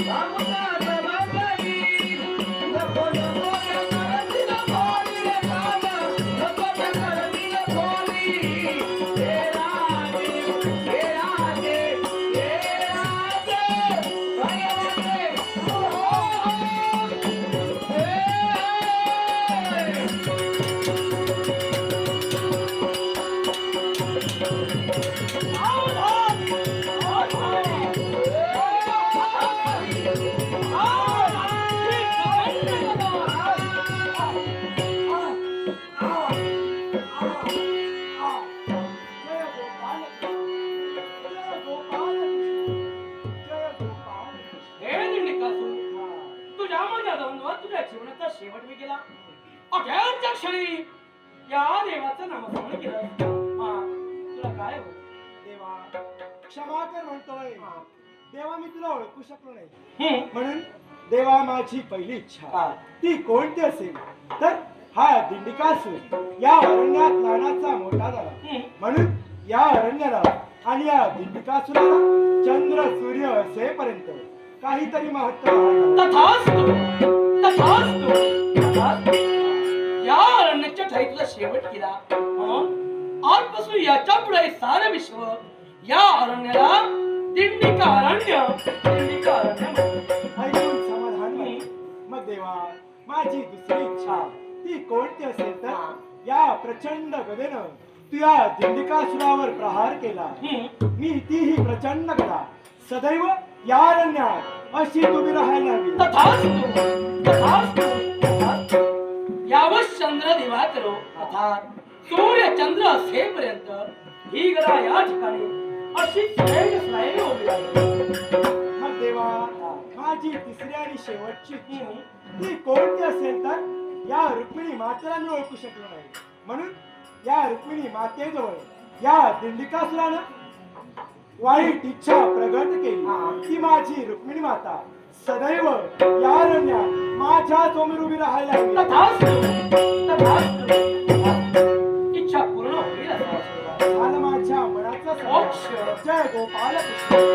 हे शेवट मी केला अखेरच्या क्षणी या देवाचं नामस्मरण केलं. हा, तुला काय हो देवा क्षमा कर म्हणतोय. देवा मी तुला ओळखू शकलो नाही. हम्म, म्हणून देवा माझी पहिली इच्छा. ती कोणती असेल? तर हा दिंडिकासूर या अरण्यात लहानाचा मोठा झाला. हम्म. म्हणून या अरण्याला आणि या दिंडिकासुराला चंद्र सूर्य असेपर्यंत काहीतरी महत्त्व आहे. तथास्तु. या अरण्याच्या ठाई तुझा शेवट केला? आजपासून याच्यापुढे सारे विश्व या अरण्याला दिंडिका अरण्य दिंडिका अरण्य म्हणतात. ऐकून समाधान वाटले. मग देवा माझी दुसरी इच्छा ती कोणती असेल तर या प्रचंड गदेनं तू या दिंडिकासुरावर प्रहार केला. मी तीही प्रचंड गदा सदैव या अरण्यात अशी तुम्ही राहायला हवी तथास्तु यावत चंद्र दिवा अर्थात सूर्य चंद्र असेपर्यंत ही गदा या ठिकाणी अशी सदैव स्नायू उभी राहील. मग देवा माझी तिसरी आणि शेवटची इच्छा ती कोणती असेल तर या रुक्मिणी मातेला मी ओळखू शकलो नाही. म्हणून या रुक्मिणी मातेजवळ या दिंडिकासुरानं वाईट इच्छा प्रगट केली. ती माझी रुक्मिणी माता. सदैव या रण्यात माझ्यासमोर उभी राहायला. इच्छा पूर्ण होईल माझ्या मनाचं. मोक्ष जय गोपाल कृष्ण.